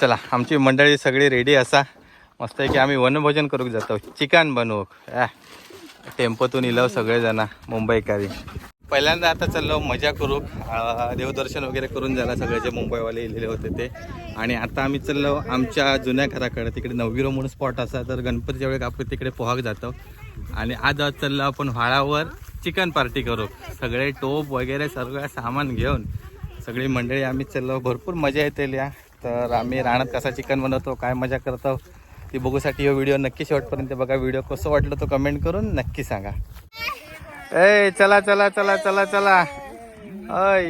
चला आमची मंडळी सगळी रेडी असा. मस्त आहे की आम्ही वनभोजन करूक जातो चिकन बनवूक. ॲ टेम्पोतून इलव सगळेजण मुंबईकारी पहिल्यांदा आता चाललो मजा करू देवदर्शन वगैरे करून झाला सगळे जे मुंबईवाले इलेले होते ते. आणि आता आम्ही चाललो आमच्या जुन्या घराकडे. तिकडे नवगिरो म्हणून स्पॉट असा तर गणपतीच्या वेळेस आपण तिकडे पोहाक जातो. आणि आज आज चाललो आपण व्हाळावर चिकन पार्टी करू सगळे टोप वगैरे सगळं सामान घेऊन सगळी मंडळी आम्ही चाललो. भरपूर मजा येते या तर आम्ही रानात कसा चिकन बनवतो काय मजा करतो ती बघूसाठी हा व्हिडिओ नक्की शेवटपर्यंत बघा. व्हिडिओ कसं वाटलं तो कमेंट करून नक्की सांगा. ए चला चला चला चला चला. अय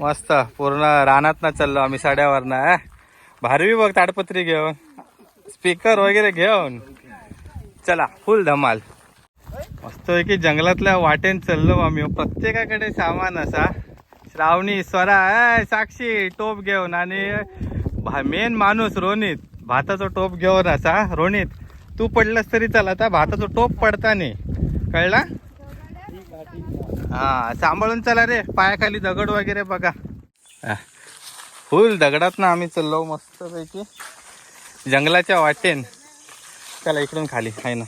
मस्त. पूर्ण रानात ना चाललो आम्ही साड्यावर ना भारवी बघ ताडपत्री घेऊन. स्पीकर वगैरे घेऊन. चला फुल धमाल. मस्त की जंगलातल्या वाटेन चाललो आम्ही. प्रत्येकाकडे सामान असा. श्रावणी स्वरा साक्षी टोप घेऊन आणि मेन माणूस रोनित. भाताचा टोप घेऊन असा रोनित. तू पडलास तरी चला आता भाताचा टोप नाही कळला? हा सांभाळून चला रे पायाखाली दगड वगैरे बघा. हा. फुल दगडात ना आम्ही चाललो मस्त पैकी जंगलाच्या वाटेन. चला इकडून खाली आहे ना.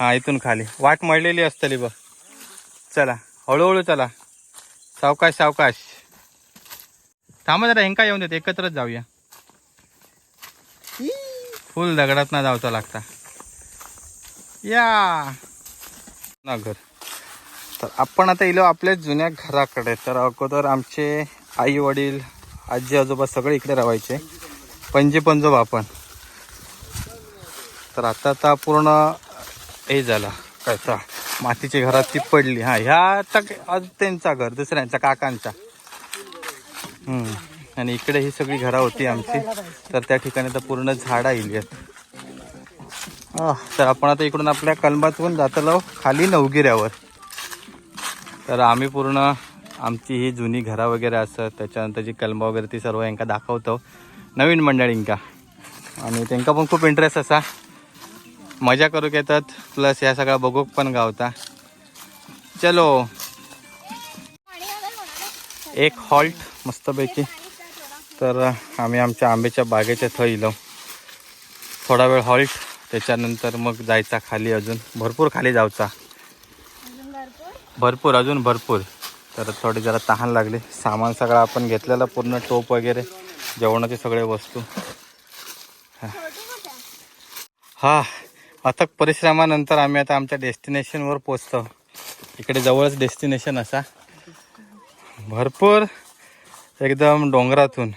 हा इथून खाली. वाट मळलेली असतली बघ. चला हळूहळू चला. सावकाश सावकाश. थांबा जरा हेंका येऊन देत एकत्रच जाऊया. फुल दगडात ना जावचा लागता. या. ना घर. तर आपण आता इलो आपल्या जुन्या घराकडे. तर अगोदर आमचे आई वडील आजी आजोबा सगळे इकडे राहायचे. पंजे पंजोबा आपण. तर आता आता पूर्ण हे झालं. काय मातीच्या मातीची घरात ती पडली. हा ह्या आता त्यांचा घर दुसऱ्यांचा काकांचा. हम्म. आणि इकडे ही सगळी घरं होती आमची. तर त्या ठिकाणी तर पूर्ण झाडं येईल तर आपण आता इकडून आपल्या कलमातून जातलो खाली नवगिऱ्यावर. तर आम्ही पूर्ण आमची ही जुनी घरा वगैरे असतात त्याच्यानंतर जी कलमा वगैरे ती सर्व यांका दाखवतो. नवीन मंडळींका. आणि त्यांका पण खूप इंटरेस्ट असा. मजा करूक येतात? प्लस ह्या सगळ्या बघूक पण गावता. चलो. एक हॉल्ट मस्तपैकी. तर आम्ही आमच्या आंब्याच्या बागेच्या थं इलो. थोडा वेळ हॉल्ट त्याच्यानंतर मग जायचा खाली अजून. भरपूर खाली जायचा भरपूर अजून भरपूर. तर थोडी जरा तहान लागली. सामान सगळं आपण घेतलेलं पूर्ण टोप वगैरे जेवणाचे सगळे वस्तू. हा अथक परिश्रमानंतर आम्ही आता आमच्या डेस्टिनेशनवर पोचतो इकडे जवळच डेस्टिनेशन असा. भरपूर एकदम डोंगरातून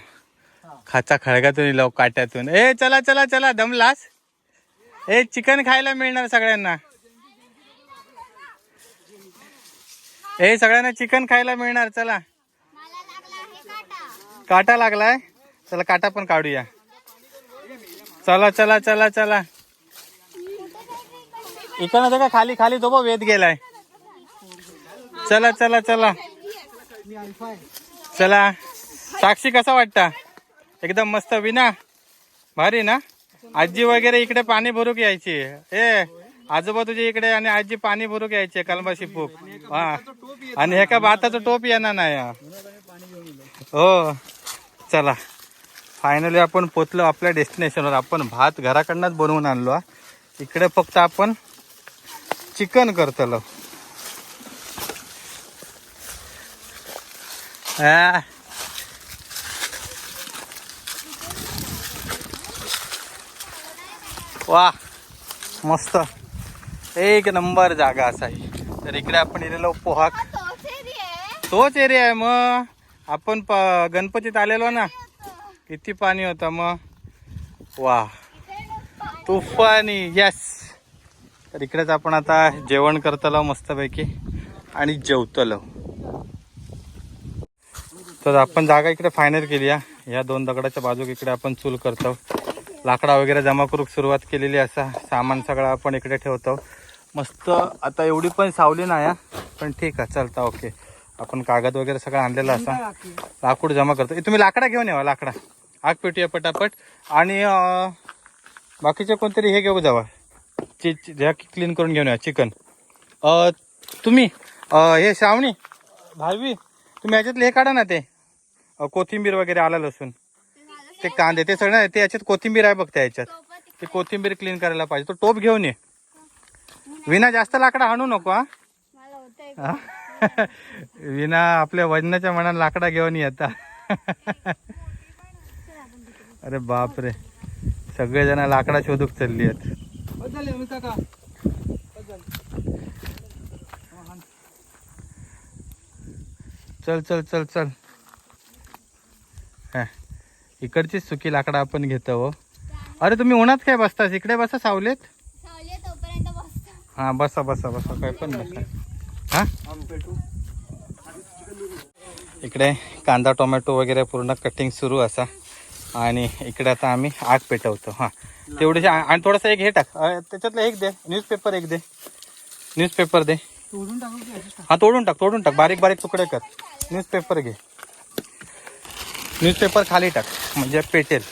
खाचा खळगातून इलो काट्यातून. ए चला चला चला दमलास ए चिकन खायला मिळणार सगळ्यांना. ए सगळ्यांना चिकन खायला मिळणार चला. काटा लागलाय. चला काटा पण काढूया. चला चला चला चला. इकडनं का? खाली खाली तो बघ वेध गेलाय. चला चला चला. चला. साक्षी कसा वाटता? एकदम मस्त विना भारी ना? आजी वगैरे इकडे पाणी भरूक यायची ए आजोबा तुझे इकडे आणि आजी पाणी भरूक यायची कलमा शिपूक हा. आणि हे का भाताचं टोप येणार नाही. हो. चला. फायनली आपण पोचलो आपल्या डेस्टिनेशनवर आपण भात घराकडनंच बनवून आणलो इकडे फक्त आपण चिकन करतलो. हा. वा मस्त. एक नंबर जागा असा तर इकडे आपण इलेलो पोहाक. तोच एरिया आहे. मग. आपण प गणपतीत आलेलो ना. किती पाणी होतं मग. वा. तुफानी यस तर इकडेच आपण आता जेवण करतलो मस्तपैकी आणि जेवतलो. तर आपण जागा इकडे फायनल केली या दोन दगडाच्या बाजूक इकडे आपण चूल करतो. लाकडा वगैरे जमा करूक सुरुवात केलेली असा सामान सगळं आपण इकडे ठेवतो. मस्त आता एवढी पण सावली नाही या पण ठीक आहे चालता ओके. आपण कागद वगैरे सगळं आणलेलं असा. लाकूड जमा करतो. तुम्ही लाकडा घेऊन यावा लाकडा. आग पेटूया पटापट. आणि बाकीचे कोणतरी हे घेऊ जावा. ची क्लीन करून घेऊन या चिकन तुम्ही हे श्रावणी भावी तुम्ही ह्याच्यातले हे काढा ना ते. कोथिंबीर वगैरे आलं लसूण. ते कांदे ते सगळं ते याच्यात कोथिंबीर आहे बघ त्या याच्यात. ते कोथिंबीर क्लीन करायला पाहिजे. तो टोप घेऊन ये. विना जास्त लाकडा आणू नको हा? विना आपल्या वजनाच्या मनात लाकडा घेऊन येता अरे बापरे. सगळेजण लाकडा शोधूक चालली आहेत. चल चल चल चल. हा. इकडचीच सुकी लाकडा आपण घेतो हो. अरे तुम्ही उन्हात काय बसतास? इकडे बसा सावलेत. बसतो. हा बसा बसा बसा. काय पण बसा हा? इकडे कांदा टोमॅटो वगैरे पूर्ण कटिंग सुरू असा. आणि इकडे आता आम्ही आग पेटवतो हां. तेवढीशी आ- आणि थोडंसं एक हे टाक. त्याच्यातलं एक दे. न्यूजपेपर एक दे. न्यूजपेपर दे. हा तोडून टाक तोडून टाक. बारीक बारीक तुकडे कर. न्यूजपेपर घे. न्यूजपेपर खाली टाक. म्हणजे पेटेल.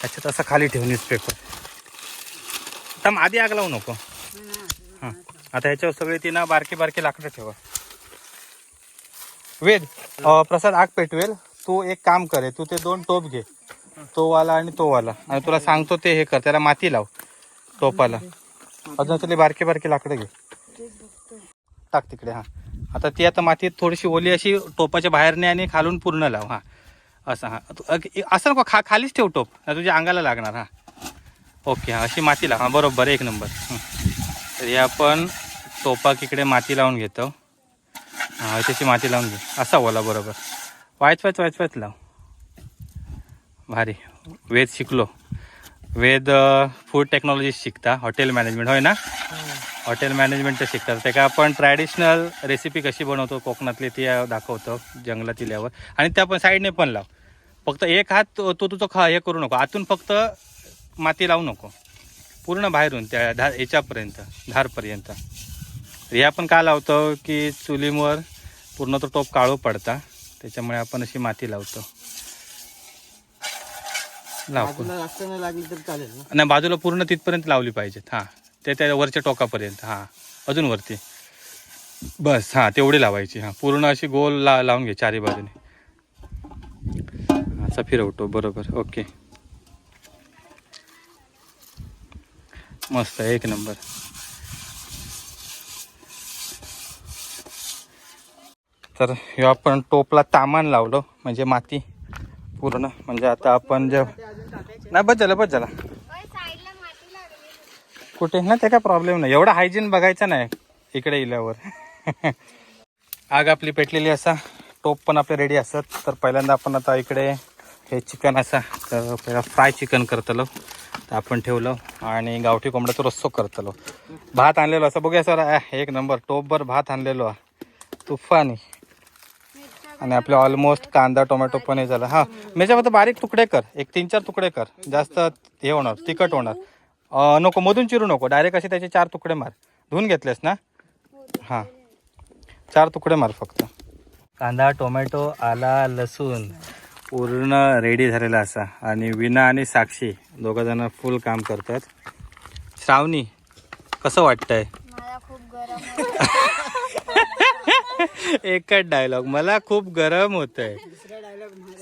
त्याच्यात असं खाली ठेव न्यूजपेपर थांब आधी आग लावू नको. हां. आता ह्याच्यावर सगळे ती ना बारकी बारकी लाकडं ठेवा. वेद प्रसाद आग पेटवेल. तू एक काम करे तू ते दोन टोप घे. तो वाला आणि तो वाला आणि तुला सांगतो ते हे कर त्याला माती लाव टोपाला अजून तुला बारके बारके लाकडं घे. टाक तिकडे हा. आता ती आता मातीत थोडीशी ओली अशी टोपाच्या बाहेरने आणि खालून पूर्ण लाव हा. असं हा. तू- असं नको खा खालीच ठेव टोप तुझ्या अंगाला लागणार हा. ओके हा अशी माती लाव हा बरोबर एक नंबर. तर हे आपण टोपाक इकडे माती लावून घेतो. हा त्याची माती लावून घे. असा ओला बरोबर. वायच वायच वायच वायच लाव. भारी. वेद शिकलो. वेद फूड टेक्नॉलॉजी शिकता. हॉटेल मॅनेजमेंट होय ना? हॉटेल मॅनेजमेंट शिकतात. त्याका आपण ट्रॅडिशनल रेसिपी कशी बनवतो कोकणातली ती दाखवतो जंगलात इल्यावर आणि त्या पण साईडने पण लाव. फक्त एक हात तो तुझं खा हे करू नको. आतून फक्त माती लावू नको. पूर्ण बाहेरून त्या धा याच्यापर्यंत धारपर्यंत. हे आपण का लावतो की चुलीवर पूर्ण तो टोप काळू पडता. त्याच्यामुळे आपण अशी माती लावतो. जास्त नाही लागली तर चालेल ना. नाही बाजूला पूर्ण तिथपर्यंत लावली पाहिजेत हां. ते त्या वरच्या टोकापर्यंत हां. अजून वरती. बस हां तेवढी लावायची हां. पूर्ण अशी गोल ला लावून घे चारी बाजूने. असा फिरवतो बरोबर ओके. मस्त एक नंबर. तर ह्यो आपण टोपला तामान लावलो म्हणजे माती. पूर्ण. म्हणजे आता आपण जे नाही बस झालं बस झाला. कुठे? ना ते काय प्रॉब्लेम नाही. एवढा हायजीन बघायचं नाही. इकडे इल्यावर. आग आपली पेटलेली असा. टोप पण आपले रेडी असत तर पहिल्यांदा आपण आता इकडे हे चिकन असा. तर पहिला फ्राय चिकन करतलो. तर आपण ठेवलं. आणि गावठी कोंबड्याचा रस्सो करतलो. भात आणलेलो असं. बघूया सर एक नंबर टोपभर भात आणलेलो. तुफानी. आणि आपले ऑलमोस्ट कांदा टोमॅटो पण हे झालं. हां मेच्या बारीक तुकडे कर. एक तीन चार तुकडे कर. जास्त हे होणार तिखट होणार. नको मधून चिरू नको. डायरेक्ट असे त्याचे चार तुकडे मार. धुवून घेतलेस ना? हां. चार तुकडे मार फक्त. कांदा टोमॅटो आला लसूण. पूर्ण रेडी झालेला असा. आणि विना आणि साक्षी दोघं जण फुल काम करतात. श्रावणी कसं वाटतंय मला खूप गरम होतं. एकच डायलॉग मला खूप गरम होत आहे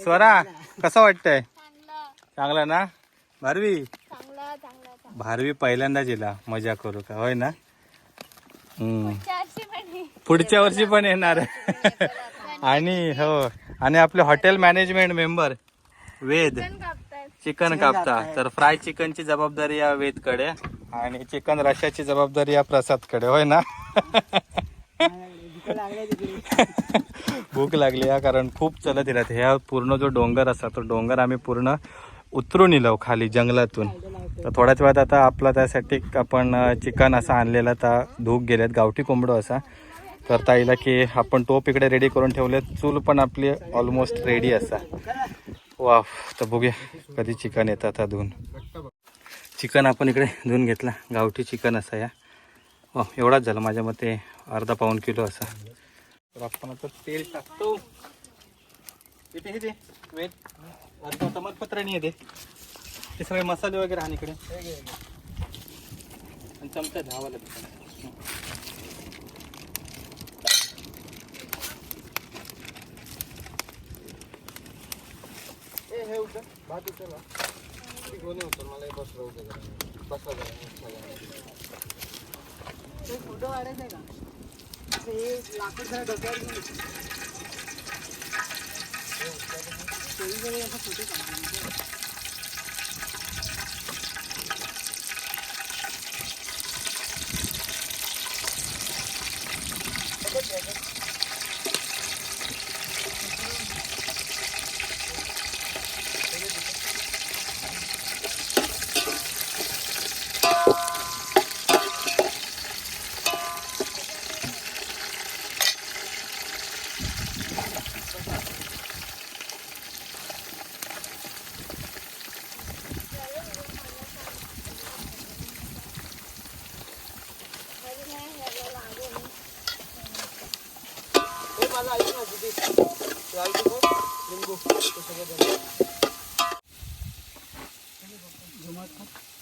स्वरा कसं वाटतंय? चांगलं चांगला ना? भारवी? भारवी पहिल्यांदा जिला. मजा करू का? होय ना? पुढच्या वर्षी पण येणार. आणि हो. आणि आपले hotel management member Ved. Chicken chicken कापता. तर फ्राय चिकनची जबाबदारी या वेदकडे आणि चिकन रशाची जबाबदारी या प्रसादकडे. होय ना? भूक लागली हा कारण खूप चलत येतात. ह्या पूर्ण जो डोंगर असा तो डोंगर आम्ही पूर्ण उतरून इलो खाली जंगलातून. तर थोड्याच वेळात आता आपला त्यासाठी आपण चिकन असा आणलेला तर धूक गेलेत. गावठी कोंबडो असा. तर ताईला की आपण टोप इकडे रेडी करून ठेवले चूल पण आपली ऑलमोस्ट रेडी असा. वा तर बघूया कधी चिकन येतं आता धुवून चिकन आपण इकडे धुवून घेतला. गावठी चिकन असा या. हो एवढाच झाला. माझ्या मते अर्धा पाऊन किलो असा. तर आपण आता तेल टाकतो. इथे हे दे वेट अर्धा तमालपत्र नाही येते ते सगळे मसाले वगैरे आणि इकडे. आणि चमचा धावा लागेल हे हे उठं. फोटो काढायचा आहे का असं हे लाकूड सगळं डोक्यावर घेऊन सगळे हो, हो, असं फोटो काढतो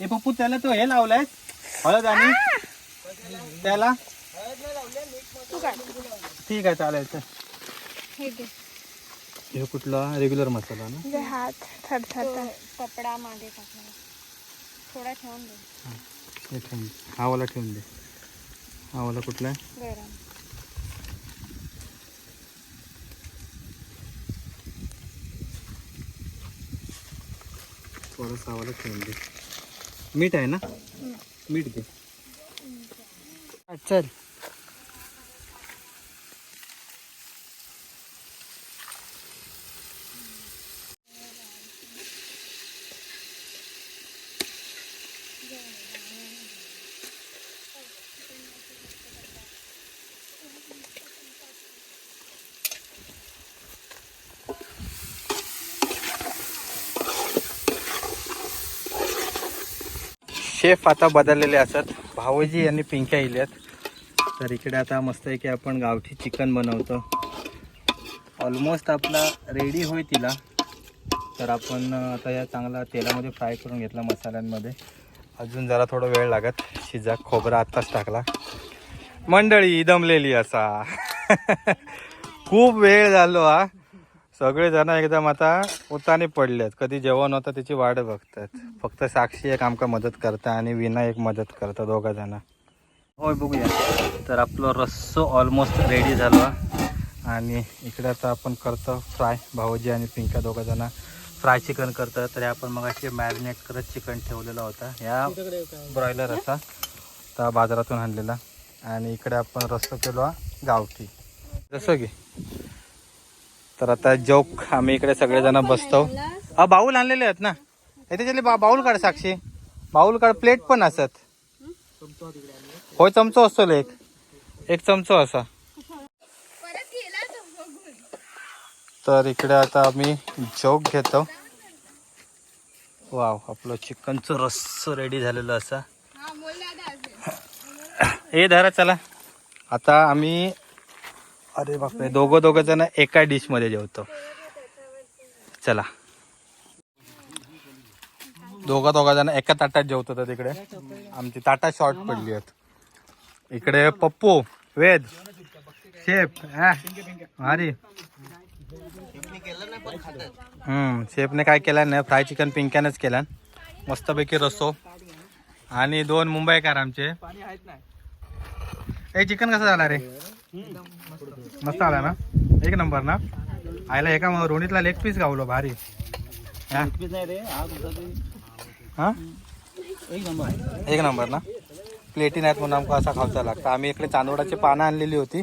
ए पप्पू त्याला तो हे लावलाय. हळद आणि त्याला? ठीक आहे चालेल चल. हे हे कुठला? रेग्युलर मसाला ना? जे हात थरथरतात कपडा मागे टाकला थोडा ठेवून दे. हे ठेवून दे. हा वाला ठेवून दे. हा वाला कुठला आहे? गरम. थोडासा हा वाला ठेवून दे. मीठ आहे ना? मीठ दे. चल. शेफ आता बदललेले असतात भाऊजी यांनी पिंक्या इल्यात. तर इकडे आता मस्त आहे की आपण गावठी चिकन बनवतो. ऑलमोस्ट आपला रेडी होई तिला. तर आपण आता या चांगला तेलामध्ये फ्राय करून घेतला मसाल्यांमध्ये. अजून जरा थोडा वेळ लागत. शिजा खोबरा आत्ताच टाकला. मंडळी दमलेली असा. खूप वेळ झालो हा. सगळेजण एकदम आता उताने पडलेत. कधी जेवण होतं त्याची वाट बघतात. फक्त साक्षी एक आमका मदत करता आणि विना एक मदत करता दोघा जण होय बघूया. तर आपलं रस्सो ऑलमोस्ट रेडी झालो. आणि इकडे आता आपण करतो फ्राय भाऊजी आणि पिंका दोघा जण फ्राय चिकन करतं तर आपण मग मॅरिनेट करत चिकन ठेवलेला होता. ह्या ब्रॉयलर असा. तर बाजारातून आणलेला. आणि इकडे आपण रस्सो केलो गावठी. जसं की तर आता जोक आम्ही इकडे सगळेजण बसतो. हा बाऊल आणलेले आहेत ना? हे त्याच्यातले बा बाऊल काढ साक्षी. बाऊल काढ प्लेट पण असत. होय चमचो असतो एक. एक चमचो असा. तर इकडे आता आम्ही जोक घेतो. वाव आपलं चिकनचं रस्स रेडी झालेलं असा. हा धरा चला. आता आम्ही अरे बापरे. दोघं दोघं जण एका डिशमध्ये जेवतो. चला. दोघं दोघं जण एका ताटात जेवतो तर तिकडे. आमची ताटा शॉर्ट पडली आहेत. इकडे पप्पू वेद शेफ भारी. हम्म शेफने काय केलं नाही फ्राय चिकन पिंक्यानेच केलं. मस्तपैकी रस्सो आणि दोन मुंबईकार आमचे. हे ए चिकन कसं झाला रे? मस्त आला ना? एक नंबर ना? आयला एका रोणीतला लेग पीस गावलो भारी. हा? हा हा? नंबर. एक नंबर ना? प्लेटी नाहीत म्हणून आमका असा खावचा लागतं. आम्ही इकडे चांदोडाची पानं आणलेली होती.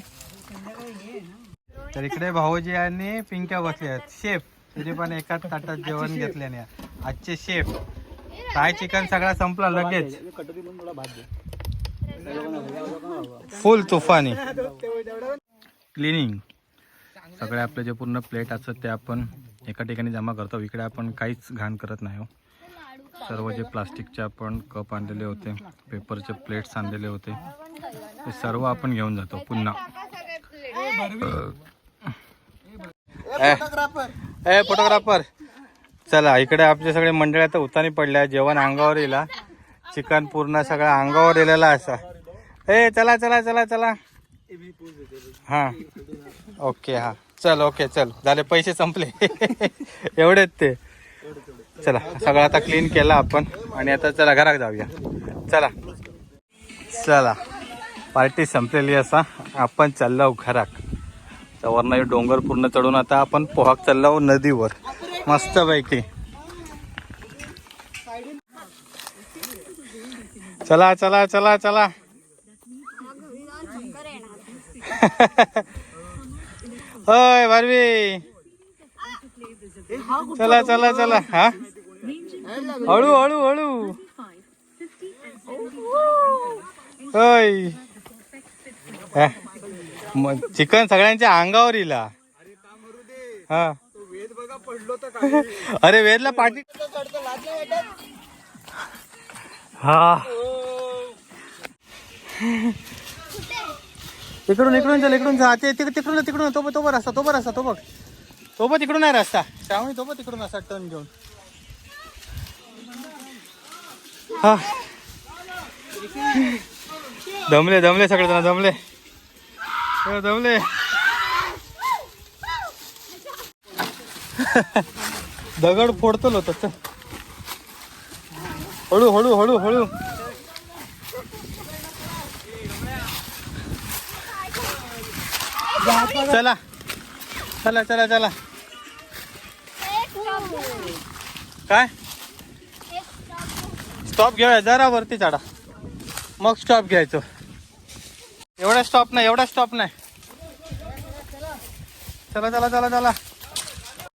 तर इकडे भाऊजी आणि पिंक्या बसले आहेत. शेफ तुझे पण एकाच ताटात जेवण घेतल्याने. आजचे शेफ फ्राय चिकन सगळा संपला लगेच. फुल तुफानी. क्लिनिंग सगळे आपलं जे पूर्ण प्लेट असतात ते आपण एका ठिकाणी जमा करतो. इकडे आपण काहीच घाण करत नाही हो. सर्व जे प्लास्टिकचे आपण कप आणलेले होते पेपरचे प्लेट्स आणलेले होते ते सर्व आपण घेऊन जातो पुन्हा. ए ए फोटोग्राफर चला इकडे आपले सगळे मंडळी आता उतानी पडल्या जेवण अंगावर येला चिकन पूर्ण सगळं अंगावर येलेला असा. ए चला चला चला चला. हा. ओके हा. चल ओके चल. झाले पैसे संपले. एवढेच ते. चला सगळं आता क्लीन केला आपण. आणि आता चला घरात जाऊया. चला. चला. पार्टी संपलेली असा. आपण चाललो घरात. तर वरनं डोंगर पूर्ण चढून आता आपण पोहाक चाललो नदीवर. मस्तपैकी. चला चला चला चला. होय बारवी चला चला चला. हा? हळू हळू हळू. होय. म- चिकन सगळ्यांच्या अंगावर इला. हा. अरे वेदला पाठी? हा. इकडून इकडून चल इकडून जा. ते तिकडून तिकडून. तो तो बघ रस्ता तो बघ रस्ता तो बघ. तो बघ तिकडून आहे रस्ता. श्रावणी तो बघ तिकडून असा टर्न घेऊन. हा. दमले दमले सगळे जण दमले. हो, दमले. दगड फोडतो होत चल. हळू हळू हळू हळू. चला. चला चला चला. काय? स्टॉप घेऊया जरा वरती चढा. मग स्टॉप घ्यायचो. एवढा स्टॉप नाही एवढा स्टॉप नाही. चला चला चला चला.